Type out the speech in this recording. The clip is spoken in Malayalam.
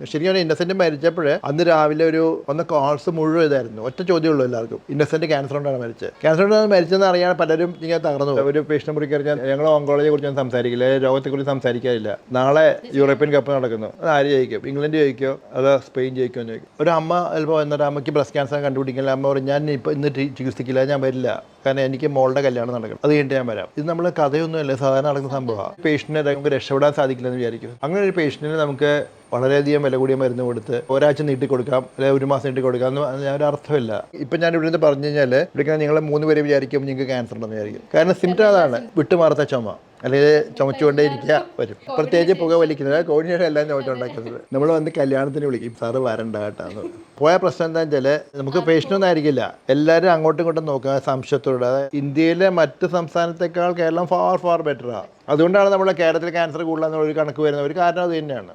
പറഞ്ഞാൽ ഇന്നസെന്റ് മരിച്ചപ്പോൾ അന്ന് രാവിലെ ഒരു വന്ന കോൾസ് മുഴുവൻ ഇതായിരുന്നു. ഒറ്റ ചോദ്യമുള്ളൂ എല്ലാവർക്കും. ഇന്നസെന്റ് ക്യാൻസർ കൊണ്ടാണ് മരിച്ചത്. ക്യാൻസർ കൊണ്ടാണ് മരിച്ചതെന്ന് അറിയാൻ പലരും ഇങ്ങനെ തകർന്നു. ഒരു പേഷ്യൻ മുറി കയറിയാൽ ഞങ്ങൾ ഓങ്കോളജിയെ കുറിച്ച് ഞാൻ സംസാരിക്കില്ല. രോഗത്തെക്കുറിച്ച് സംസാരിക്കാറില്ല. നാളെ യൂറോപ്യൻ കപ്പ് നടക്കുന്നു. അത് ആര് ജയിക്കും? ഇംഗ്ലണ്ട് ജയിക്കോ? അതോ സ്പെയിൻ ജയിക്കുമോ എന്ന് ചോദിക്കും. ഒരു അമ്മ ചിലപ്പോൾ എന്നിട്ട് അമ്മയ്ക്ക് ബ്രസ്റ്റ് ക്യാൻസർ കണ്ടുപിടിക്കില്ല. അമ്മ പറയും ഞാൻ ഇപ്പോൾ ഇന്ന് ചികിത്സിക്കില്ല. ഞാൻ വരില്ല. കാരണം എനിക്ക് മോളുടെ കല്യാണം നടക്കണം. അത് കഴിഞ്ഞിട്ട് ഞാൻ വരാം. ഇത് നമ്മൾ കഥയൊന്നുമല്ല സാധാരണ നടക്കുന്ന സംഭവമാണ്. പേഷ്യന്റിനെ നമുക്ക് രക്ഷപ്പെടാൻ സാധിക്കില്ലെന്ന് വിചാരിക്കുന്നു അങ്ങനെ ഒരു പേഷ്യന്റിന് നമുക്ക് വളരെയധികം വില കൂടിയ മരുന്ന് കൊടുത്ത് ഒരാഴ്ച നീട്ടി കൊടുക്കാം അല്ലെങ്കിൽ ഒരു മാസം നീട്ടി കൊടുക്കാം എന്ന് ഞാൻ ഒരു അർത്ഥമില്ല. ഇപ്പം ഞാൻ ഇവിടെ നിന്ന് പറഞ്ഞു കഴിഞ്ഞാൽ ഇവിടെ നിങ്ങൾ മൂന്ന് പേര് വിചാരിക്കും നിങ്ങൾക്ക് ക്യാൻസർ ഉണ്ടെന്ന് വിചാരിക്കും. കാരണം സിംറ്റം അതാണ്. വിട്ടുമാറാത്ത ചുമ. അല്ലെങ്കിൽ ചുമച്ചുകൊണ്ടേ ഇരിക്കുക വരും. പ്രത്യേകിച്ച് പുക വലിക്കുന്നത് കോഴിയുടെ എല്ലാം ചുമച്ചുണ്ടാക്കുന്നത്. നമ്മൾ വന്ന് കല്യാണത്തിന് വിളിക്കും സാറ് വരണ്ട കേട്ടാന്ന് പോയ പ്രശ്നം എന്താണെന്ന് വെച്ചാൽ നമുക്ക് പേഷ്യനൊന്നും ആയിരിക്കില്ല. എല്ലാവരും അങ്ങോട്ടും ഇങ്ങോട്ടും നോക്കുക സംശയത്തോടെ. ഇന്ത്യയിലെ മറ്റ് സംസ്ഥാനത്തേക്കാൾ കേരളം ഫാർ ഫാർ ബെറ്ററാണ് അതുകൊണ്ടാണ് നമ്മുടെ കേരളത്തിൽ ക്യാൻസർ കൂടുതലെന്നുള്ള ഒരു കണക്ക് വരുന്ന ഒരു കാരണം അത് തന്നെയാണ്.